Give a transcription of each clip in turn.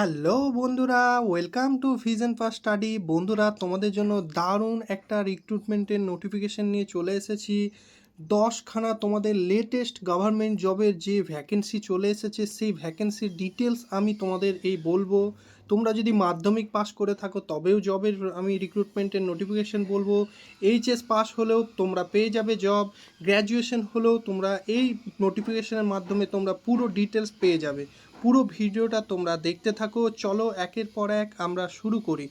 Hello বন্ধুরা, welcome to vision far study. বন্ধুরা, তোমাদের জন্য দারুণ একটা রিক্রুটমেন্টের নোটিফিকেশন নিয়ে চলে এসেছি। দশখানা তোমাদের লেটেস্ট গভর্নমেন্ট জবের যে ভ্যাকেন্সি চলে এসেছে, সেই ভ্যাকেন্সির ডিটেলস আমি তোমাদের এই বলব। তোমরা যদি মাধ্যমিক পাস করে থাকো, তবেও জবের আমি রিক্রুটমেন্টের নোটিফিকেশন বলব। এইচএস পাস হলেও তোমরা পেয়ে যাবে জব গ্র্যাজুয়েশন হলেও তোমরা এই নোটিফিকেশনের মাধ্যমে তোমরা পুরো ডিটেলস পেয়ে যাবে। পুরো ভিডিওটা তোমরা দেখতে থাকো। চলো একের পর এক আমরা শুরু করি।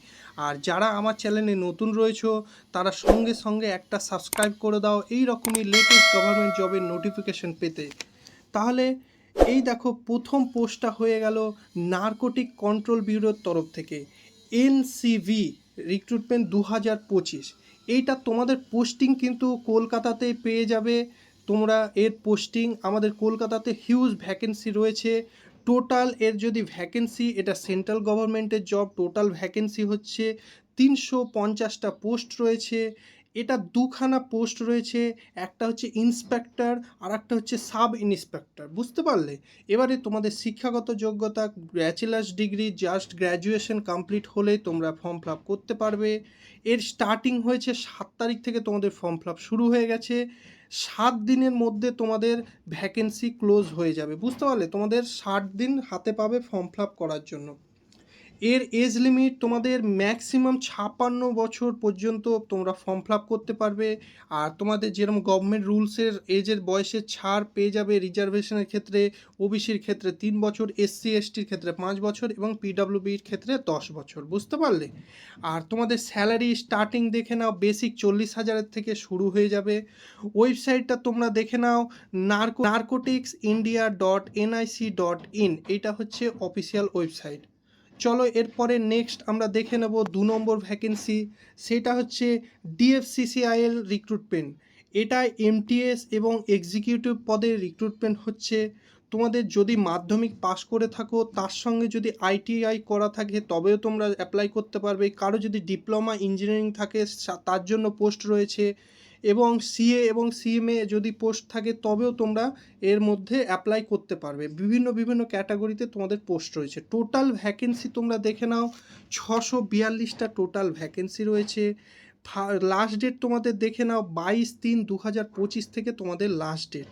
আর যারা আমার চ্যানেলে নতুন রয়েছো, তারা সঙ্গে সঙ্গে একটা সাবস্ক্রাইব করে দাও। এই রকমই লেটেস্ট গভর্নমেন্ট জবের নোটিফিকেশন পেতে। তাহলে এই দেখো, প্রথম পোস্টটা হয়ে গেল নার্কোটিক কন্ট্রোল ব্যুরোর তরফ থেকে। এনসিভি রিক্রুটমেন্ট দু হাজার পঁচিশ। এইটা তোমাদের পোস্টিং কিন্তু কলকাতাতেই পেয়ে যাবে। তোমরা এর পোস্টিং আমাদের কলকাতাতে হিউজ ভ্যাকেন্সি রয়েছে। টোটাল এর যদি ভ্যাকেন্সি এটা সেন্ট্রাল গভর্নমেন্টের জব টোটাল ভ্যাকেন্সি হচ্ছে তিনশো পঞ্চাশটা পোস্ট রয়েছে। এটা দুখানা পোস্ট রয়েছে, একটা হচ্ছে ইন্সপেক্টর আর একটা হচ্ছে সাব ইন্সপেক্টর বুঝতে পারলে? এবারে তোমাদের শিক্ষাগত যোগ্যতা bachelors degree just graduation complete হলে তোমরা ফর্ম ফিল করতে পারবে। এর স্টার্টিং হয়েছে সাত তারিখ থেকে তোমাদের ফর্ম ফিল শুরু হয়ে গেছে। সাত দিনের মধ্যে তোমাদের ভ্যাকেন্সি ক্লোজ হয়ে যাবে। বুঝতে পারলে? তোমাদের ষাট দিন হাতে পাবে ফর্ম ফিল করার জন্য। এর এজ লিমিট তোমাদের ম্যাক্সিমাম ছাপান্ন বছর পর্যন্ত তোমরা ফর্ম ফিল করতে পারবে। আর তোমাদের যেরকম গভর্নমেন্ট রুলসের এজের বয়সের ছাড় পেয়ে যাবে রিজার্ভেশনের ক্ষেত্রে ওবিসির ক্ষেত্রে তিন বছর এসসি এসটির ক্ষেত্রে পাঁচ বছর এবং পিডাব্লিউবির ক্ষেত্রে দশ বছর, বুঝতে পারলে? আর তোমাদের স্যালারি স্টার্টিং দেখে নাও বেসিক চল্লিশ হাজারের থেকে শুরু হয়ে যাবে। ওয়েবসাইটটা তোমরা দেখে নাও narco narcotics India dot NIC dot in এইটা হচ্ছে অফিসিয়াল ওয়েবসাইট চলো এরপরে নেক্সট আমরা দেখে নেব দু নম্বর ভ্যাকেন্সি সেটা হচ্ছে ডিএফসিসিআইএল রিক্রুটমেন্ট এটা এমটিএস এবং এক্সিকিউটিভ পদের রিক্রুটমেন্ট হচ্ছে। তোমাদের যদি মাধ্যমিক পাস করে থাকো, তার সঙ্গে যদি আইটিআই করা থাকে, তবেও তোমরা অ্যাপ্লাই করতে পারবে। কারও যদি ডিপ্লোমা ইঞ্জিনিয়ারিং থাকে তার জন্য পোস্ট রয়েছে। এবং সিএ এবং সিএমএ যদি পোস্ট থাকে, তবেও তোমরা এর মধ্যে অ্যাপ্লাই করতে পারবে। বিভিন্ন বিভিন্ন ক্যাটাগরিতে তোমাদের পোস্ট রয়েছে। টোটাল ভ্যাকেন্সি তোমরা দেখে নাও। ছশো বিয়াল্লিশটা টোটাল ভ্যাকেন্সি রয়েছে। লাস্ট ডেট তোমাদের দেখে নাও, বাইশ তিন দু হাজার পঁচিশ থেকে তোমাদের লাস্ট ডেট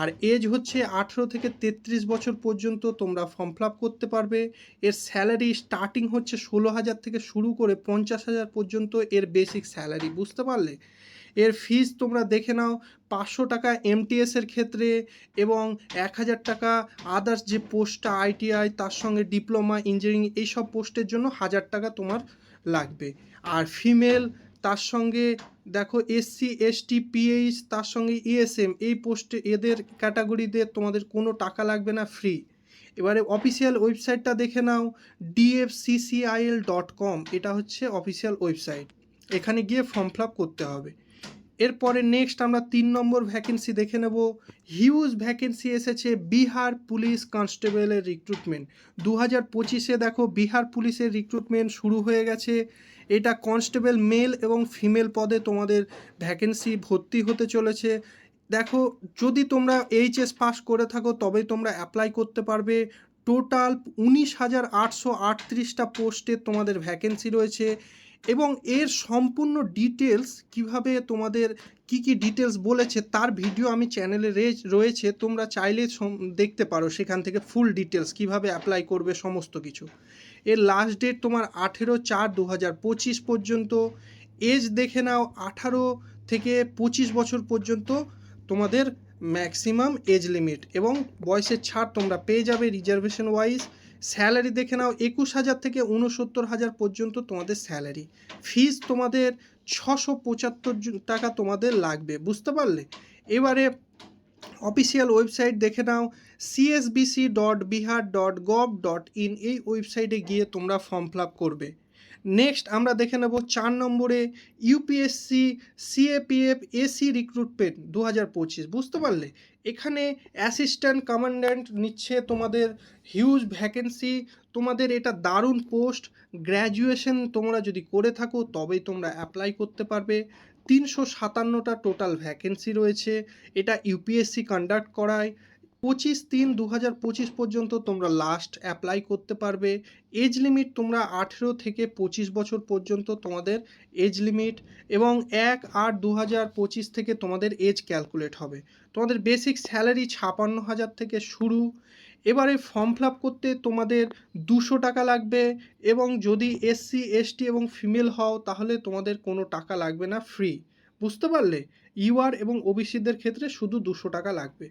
আর এজ হচ্ছে আঠেরো থেকে তেত্রিশ বছর পর্যন্ত তোমরা ফর্ম ফিল করতে পারবে। এর স্যালারি স্টার্টিং হচ্ছে ষোলো হাজার থেকে শুরু করে পঞ্চাশ হাজার পর্যন্ত এর বেসিক স্যালারি বুঝতে পারলে? এর ফিজ তোমরা দেখে নাও, পাঁচশো টাকা এমটিএস এর ক্ষেত্রে এবং এক হাজার টাকা আদার্স যে পোস্টটা আইটিআই তার সঙ্গে ডিপ্লোমা ইঞ্জিনিয়ারিং এইসব পোস্টের জন্য হাজার টাকা তোমার লাগবে। আর ফিমেল তার সঙ্গে দেখো এসসি এসটি পিএইচ তার সঙ্গে ইএসএম এই পোস্টে এদের ক্যাটাগরিতে তোমাদের কোনো টাকা লাগবে না ফ্রি এবারে অফিসিয়াল ওয়েবসাইটটা দেখে নাও ডিএফসিসিআইএল ডট কম এটা হচ্ছে অফিসিয়াল ওয়েবসাইট এখানে গিয়ে ফর্ম ফিল করতে হবে। এরপরে নেক্সট আমরা তিন নম্বর ভ্যাকেন্সি দেখে নেব। হিউজ ভ্যাকেন্সি এসেছে বিহার পুলিশ কনস্টেবলের রিক্রুটমেন্ট দু হাজার পঁচিশে দেখো বিহার পুলিশের রিক্রুটমেন্ট শুরু হয়ে গেছে। এটা কনস্টেবল মেল এবং ফিমেল পদে তোমাদের ভ্যাকেন্সি ভর্তি হতে চলেছে। দেখো, যদি তোমরা এইচএস পাস করে থাকো, তবেই তোমরা অ্যাপ্লাই করতে পারবে। টোটাল উনিশ হাজার আটশো আটত্রিশটা পোস্টে তোমাদের ভ্যাকেন্সি রয়েছে। এবং এর সম্পূর্ণ ডিটেলস কীভাবে তোমাদের কি কি ডিটেলস বলেছে তার ভিডিও আমি চ্যানেলে রয়েছে। তোমরা চাইলে দেখতে পারো সেখান থেকে ফুল ডিটেলস কীভাবে অ্যাপ্লাই করবে সমস্ত কিছু। এর লাস্ট ডেট তোমার আঠেরো চার দু হাজার পঁচিশ পর্যন্ত। এজ দেখে নাও আঠারো থেকে পঁচিশ বছর পর্যন্ত তোমাদের ম্যাক্সিমাম এজ লিমিট এবং বয়সের ছাড় তোমরা পেয়ে যাবে রিজার্ভেশন ওয়াইজ স্যালারি দেখে নাও, একুশ হাজার থেকে উনসত্তর হাজার পর্যন্ত তোমাদের স্যালারি। ফিজ তোমাদের ছশো পঁচাত্তর টাকা তোমাদের লাগবে, বুঝতে পারলে? এবারে অফিসিয়াল ওয়েবসাইট দেখে নাও CSBC dot Bihar dot gov dot in এই ওয়েবসাইটে গিয়ে তোমরা ফর্ম ফিল করবে। নেক্সট আমরা দেখে নেব চার নম্বরে ইউপিএসসি সিএপিএফ এসি রিক্রুটমেন্ট দু হাজার পঁচিশ। বুঝতে পারলে? এখানে অ্যাসিস্ট্যান্ট কমান্ড্যান্ট নিচ্ছে তোমাদের হিউজ ভ্যাকেন্সি তোমাদের এটা দারুণ পোস্ট গ্র্যাজুয়েশন তোমরা যদি করে থাকো, তবেই তোমরা অ্যাপ্লাই করতে পারবে। তিনশো সাতান্নটা টোটাল ভ্যাকেন্সি রয়েছে। এটা ইউপিএসসি কন্ডাক্ট করায়। পঁচিশ তিন দু হাজার পঁচিশ পর্যন্ত তোমরা লাস্ট অ্যাপ্লাই করতে পারবে। এজ লিমিট তোমরা আঠেরো থেকে পঁচিশ বছর পর্যন্ত তোমাদের এজ লিমিট এবং এক আট দু হাজার পঁচিশ থেকে তোমাদের এজ ক্যালকুলেট হবে। তোমাদের বেসিক স্যালারি ছাপান্ন হাজার থেকে শুরু। এবারে ফর্ম ফিল করতে তোমাদের দুশো টাকা লাগবে এবং যদি এসসি এসটি এবং ফিমেল হও তাহলে তোমাদের কোনো টাকা লাগবে না ফ্রি বুঝতে পারলে? ইউআর এবং ওবিসিদের ক্ষেত্রে শুধু দুশো টাকা লাগবে।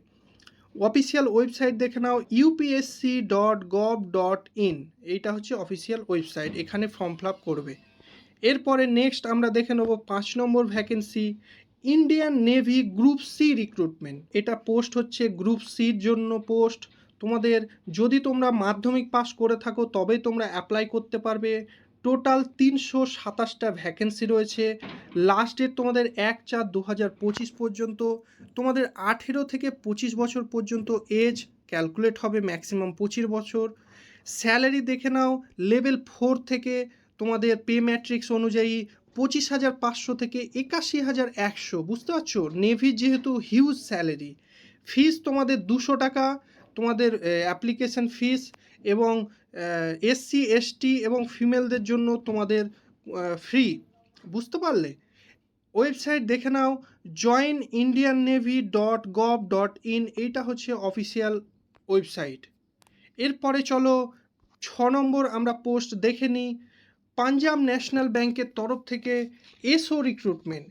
অফিসিয়াল ওয়েবসাইট দেখে নাও UPSC dot gov dot in এইটা হচ্ছে অফিসিয়াল ওয়েবসাইট, এখানে ফর্ম ফিল আপ করবে। এরপরে নেক্সট আমরা দেখে নেব পাঁচ number vacancy, Indian navy group C recruitment. এটা পোস্ট হচ্ছে গ্রুপ সির জন্য পোস্ট। তোমাদের, যদি তোমরা মাধ্যমিক পাস করে থাকো, তবেই তোমরা অ্যাপ্লাই করতে পারবে। টোটাল তিনশো সাতাশটা ভ্যাকেন্সি রয়েছে। লাস্ট ডেট তোমাদের এক চার দু হাজার পঁচিশ পর্যন্ত, তোমাদের আঠেরো থেকে পঁচিশ বছর পর্যন্ত এজ ক্যালকুলেট হবে ম্যাক্সিমাম পঁচিশ বছর। স্যালারি দেখে নাও লেভেল ফোর থেকে তোমাদের পে ম্যাট্রিক্স অনুযায়ী পঁচিশ হাজার পাঁচশো থেকে একাশি হাজার একশো, বুঝতে পারছ? নেভির যেহেতু হিউজ স্যালারি ফিস তোমাদের দুশো টাকা, তোমাদের অ্যাপ্লিকেশন ফিস এবং এসসি এসটি এবং ফিমেলদের জন্য তোমাদের ফ্রি বুঝতে পারলে? ওয়েবসাইট দেখে নাও join Indian navy dot gov dot in এইটা হচ্ছে অফিসিয়াল ওয়েবসাইট। এরপরে চলো, ছ নম্বর আমরা পোস্ট দেখে নিই, পাঞ্জাব ন্যাশনাল ব্যাংকের তরফ থেকে এসও রিক্রুটমেন্ট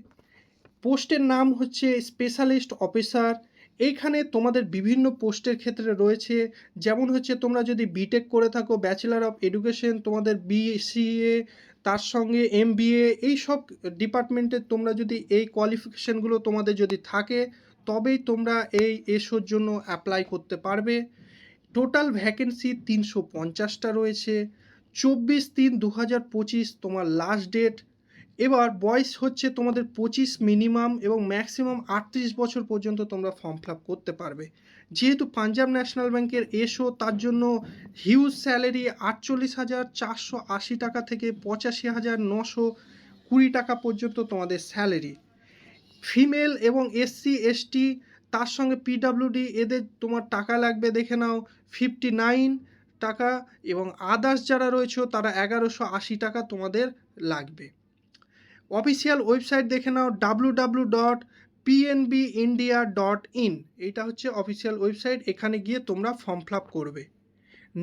পোস্টের নাম হচ্ছে স্পেশালিস্ট অফিসার এইখানে তোমাদের বিভিন্ন পোস্টের ক্ষেত্রে রয়েছে, যেমন হচ্ছে তোমরা যদি বিটেক করে থাকো ব্যাচেলার অফ এডুকেশন তোমাদের বিসিএ তার সঙ্গে এম এই সব ডিপার্টমেন্টে তোমরা যদি এই কোয়ালিফিকেশানগুলো তোমাদের যদি থাকে, তবেই তোমরা এই এসোর জন্য অ্যাপ্লাই করতে পারবে। টোটাল ভ্যাকেন্সি তিনশো পঞ্চাশটা রয়েছে। চব্বিশ তিন দু হাজার পঁচিশ তোমার লাস্ট ডেট এবার বয়স হচ্ছে তোমাদের পঁচিশ মিনিমাম এবং ম্যাক্সিমাম আটত্রিশ বছর পর্যন্ত তোমরা ফর্ম ফিল করতে পারবে। যেহেতু পাঞ্জাব ন্যাশনাল ব্যাংকের এসও, তার জন্য হিউজ স্যালারি আটচল্লিশ হাজার চারশো আশি টাকা থেকে পঁচাশি হাজার নশো কুড়ি টাকা পর্যন্ত তোমাদের স্যালারি ফিমেল এবং এসসি এসটি তার সঙ্গে পিডাব্লিউডি এদের তোমার টাকা লাগবে দেখে নাও ফিফটি নাইন টাকা এবং আদার্স যারা রয়েছে তারা এগারোশো আশি টাকা তোমাদের লাগবে। অফিসিয়াল ওয়েবসাইট দেখে নাও W W dot PNB India dot in এইটা হচ্ছে অফিসিয়াল ওয়েবসাইট, এখানে গিয়ে তোমরা ফর্ম ফিল আপ করবে।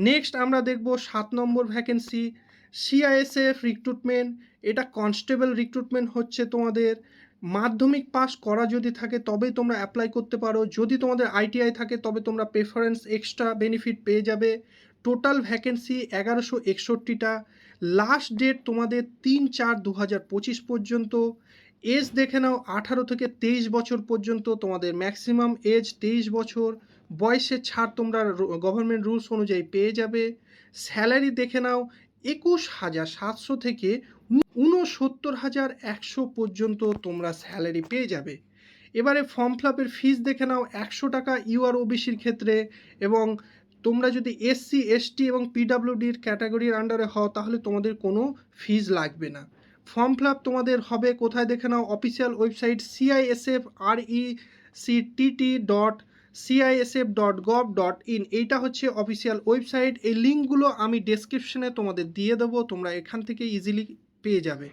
নেক্সট আমরা দেখব সাত নম্বর ভ্যাকেন্সি সিআইএসএফ রিক্রুটমেন্ট এটা কনস্টেবল রিক্রুটমেন্ট হচ্ছে তোমাদের। মাধ্যমিক পাস করা যদি থাকে তবেই তোমরা অ্যাপ্লাই করতে পারো। যদি তোমাদের আইটিআই থাকে তবে তোমরা প্রেফারেন্স এক্সট্রা বেনিফিট পেয়ে যাবে। টোটাল ভ্যাকেন্সি এগারোশো একষট্টিটা। লাস্ট ডেট তোমাদের তিন চার দু হাজার পঁচিশ পর্যন্ত, এজ দেখে নাও আঠারো থেকে তেইশ বছর পর্যন্ত তোমাদের ম্যাক্সিমাম এজ তেইশ বছর, বয়সের ছাড় তোমরা গভর্নমেন্ট রুলস অনুযায়ী পেয়ে যাবে। স্যালারি দেখে নাও একুশ হাজার সাতশো থেকে ঊনসত্তর হাজার একশো পর্যন্ত তোমরা স্যালারি পেয়ে যাবে। এবারে ফর্ম ফিল আপের ফিস দেখে নাও একশো টাকা ইউআর ওবিসির ক্ষেত্রে এবং তোমরা যদি এসসি এসটি এবং পিডাব্লিউডির ক্যাটাগরির আন্ডারে হও, তাহলে তোমাদের কোনো ফিজ লাগবে না। ফর্ম ফিল আপ তোমাদের হবে কোথায় দেখে নাও official website CISF R E TT dot CISF dot gov dot in এইটা হচ্ছে অফিসিয়াল ওয়েবসাইট এই লিঙ্কগুলো আমি ডেসক্রিপশনে তোমাদের দিয়ে দেবো, তোমরা এখান থেকে ইজিলি পেয়ে যাবে।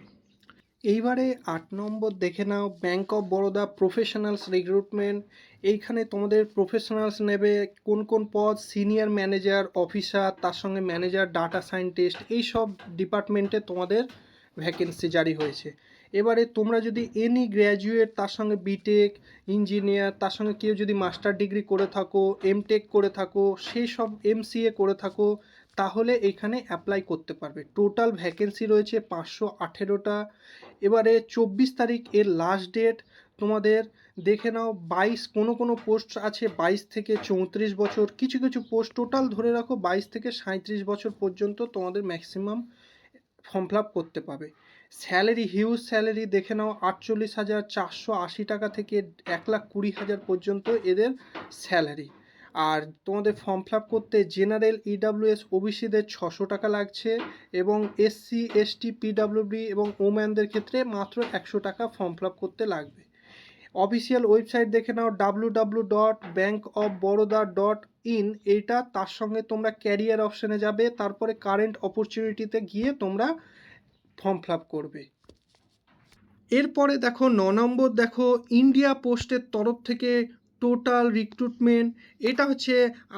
এইবারে আট নম্বর দেখে নাও bank of Baroda professionals recruitment এইখানে তোমাদের প্রফেশনালস নেবে কোন কোন পদ সিনিয়র ম্যানেজার অফিসার তার সঙ্গে ম্যানেজার ডাটা সায়েন্টিস্ট এই সব ডিপার্টমেন্টে তোমাদের ভ্যাকেন্সি জারি হয়েছে। এবারে তোমরা যদি এনি গ্র্যাজুয়েট তার সঙ্গে বিটেক ইঞ্জিনিয়ার তার সঙ্গে কেউ যদি মাস্টার ডিগ্রি করে থাকো এমটেক করে থাকো, সেই সব এমসিএ করে থাকো, তাহলে এখানে অ্যাপ্লাই করতে পারবে। টোটাল ভ্যাকেন্সি রয়েছে পাঁচশো আঠেরোটা। এবারে চব্বিশ তারিখ এর লাস্ট ডেট তোমাদের দেখে নাও, বাইশ, কোনো কোনো পোস্ট আছে বাইশ থেকে চৌত্রিশ বছর। কিছু কিছু পোস্ট টোটাল ধরে রাখো, বাইশ থেকে সাঁত্রিশ বছর পর্যন্ত তোমাদের ম্যাক্সিমাম ফর্ম ফিল আপ করতে পারবে স্যালারি হিউজ স্যালারি দেখে নাও, আটচল্লিশ হাজার চারশো আশি টাকা থেকে এক লাখ কুড়ি হাজার পর্যন্ত এদের স্যালারি আর তোমাদের ফর্ম ফিল আপ করতে জেনারেল ইডাব্লিউএস ওবিসিদের ছশো টাকা লাগছে এবং এসসি এসটি পিডাব্লিউডি এবং ওম্যানদের ক্ষেত্রে মাত্র একশো টাকা ফর্ম ফিল আপ করতে লাগবে। অফিসিয়াল ওয়েবসাইট দেখে নাও W W dot bank of Baroda dot in. এইটা তার সঙ্গে তোমরা ক্যারিয়ার অপশানে যাবে, তারপরে কারেন্ট অপরচুনিটিতে গিয়ে তোমরা ফর্ম ফিল করবে। এরপরে দেখো, ন নম্বর দেখো, ইন্ডিয়া পোস্টের তরফ থেকে টোটাল রিক্রুটমেন্ট। এটা হচ্ছে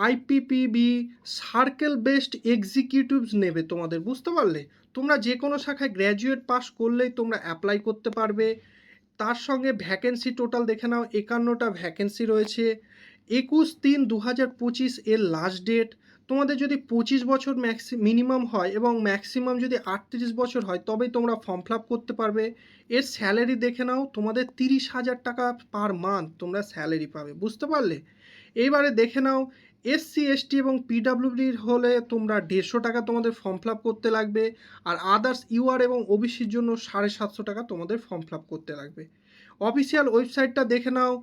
আইপিপিবি সার্কেল বেসড এক্সিকিউটিভস নেবে তোমাদের, বুঝতে পারলে? তোমরা যে কোনো শাখায় গ্র্যাজুয়েট পাস করলেই তোমরা অ্যাপ্লাই করতে পারবে। তার সঙ্গে ভ্যাকেন্সি টোটাল দেখে নাও, একান্নটা ভ্যাকেন্সি রয়েছে। একুশ তিন দু হাজার পঁচিশ এর লাস্ট ডেট তোমাদের যদি পঁচিশ বছর ম্যাক্সি মিনিমাম হয় এবং ম্যাক্সিমাম যদি আটত্রিশ বছর হয়, তবেই তোমরা ফর্ম ফিল করতে পারবে। এর স্যালারি দেখে নাও, তোমাদের তিরিশ হাজার টাকা পার মান্থ তোমরা স্যালারি পাবে, বুঝতে পারলে? এইবারে দেখে নাও এসসি এসটি এবং পিডাব্লিউডির হলে তোমরা দেড়শো টাকা তোমাদের ফর্ম ফিল করতে লাগবে আর আদার্স ইউআর এবং ওবিসির জন্য সাড়ে সাতশো টাকা তোমাদের ফর্ম ফিল করতে লাগবে। অফিসিয়াল ওয়েবসাইটটা দেখে নাও।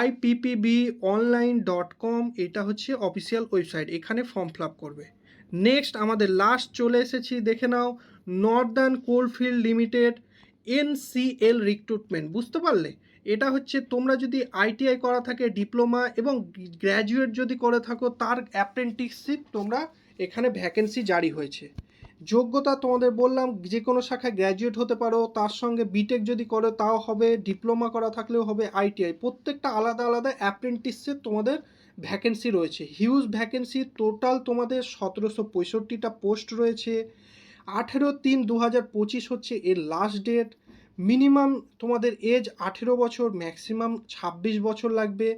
আইপিপিবি অনলাইন ডট কম এটা হচ্ছে অফিসিয়াল ওয়েবসাইট এখানে ফর্ম ফিল করবে। নেক্সট আমাদের লাস্ট চলে এসেছি, দেখে নাও। Northern coalfield limited NCL recruitment বুঝতে পারলে? এটা হচ্ছে তোমরা যদি আইটিআই করা থাকে, ডিপ্লোমা এবং গ্র্যাজুয়েট যদি করে থাকো, তার অ্যাপ্রেন্টিসশিপ তোমরা এখানে ভ্যাকেন্সি জারি হয়েছে। যোগ্যতা তোমাদের বললাম যে কোনো শাখায় গ্র্যাজুয়েট হতে পারো, তার সঙ্গে বিটেক যদি করো, তাও হবে, ডিপ্লোমা করা থাকলেও হবে আইটিআই। প্রত্যেকটা আলাদা আলাদা অ্যাপ্রেন্টিসের তোমাদের ভ্যাকেন্সি রয়েছে। হিউজ ভ্যাকেন্সি, টোটাল তোমাদের সতেরোশো পঁয়ষট্টিটা পোস্ট রয়েছে। আঠেরো তিন দু হাজার পঁচিশ হচ্ছে এর লাস্ট ডেট। মিনিমাম তোমাদের এজ আঠেরো বছর ম্যাক্সিমাম ছাব্বিশ বছর লাগবে।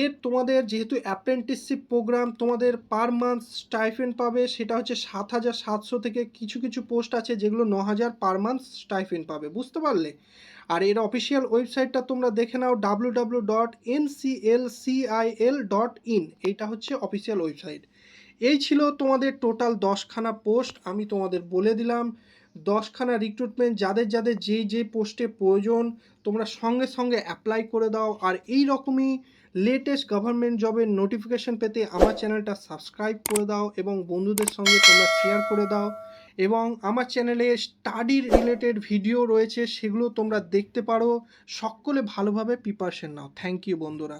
এর তোমাদের যেহেতু অ্যাপ্রেন্টিসশিপ প্রোগ্রাম তোমাদের পার মান্থ স্টাইফেন্ড পাবে, সেটা হচ্ছে সাত হাজার সাতশো থেকে কিছু কিছু পোস্ট আছে যেগুলো ন হাজার পার মান্থ স্টাইফেন্ড পাবে, বুঝতে পারলে? আর এর অফিসিয়াল ওয়েবসাইটটা তোমরা দেখে নাও W W dot N C L CIL dot in এইটা হচ্ছে অফিসিয়াল ওয়েবসাইট এই ছিল তোমাদের টোটাল দশখানা পোস্ট আমি তোমাদের বলে দিলাম। দশখানা রিক্রুটমেন্ট যাদের যাদের যেই যে পোস্টে প্রয়োজন, তোমরা সঙ্গে সঙ্গে অ্যাপ্লাই করে দাও। আর এই রকমই লেটেস্ট গভর্নমেন্ট জবের নোটিফিকেশন পেতে আমার চ্যানেলটা সাবস্ক্রাইব করে দাও এবং বন্ধুদের সঙ্গে তোমরা শেয়ার করে দাও। এবং আমার চ্যানেলে স্টাডির রিলেটেড ভিডিও রয়েছে, সেগুলো তোমরা দেখতে পারো। সকলে ভালোভাবে প্রিপারেশন নাও। থ্যাংক ইউ বন্ধুরা।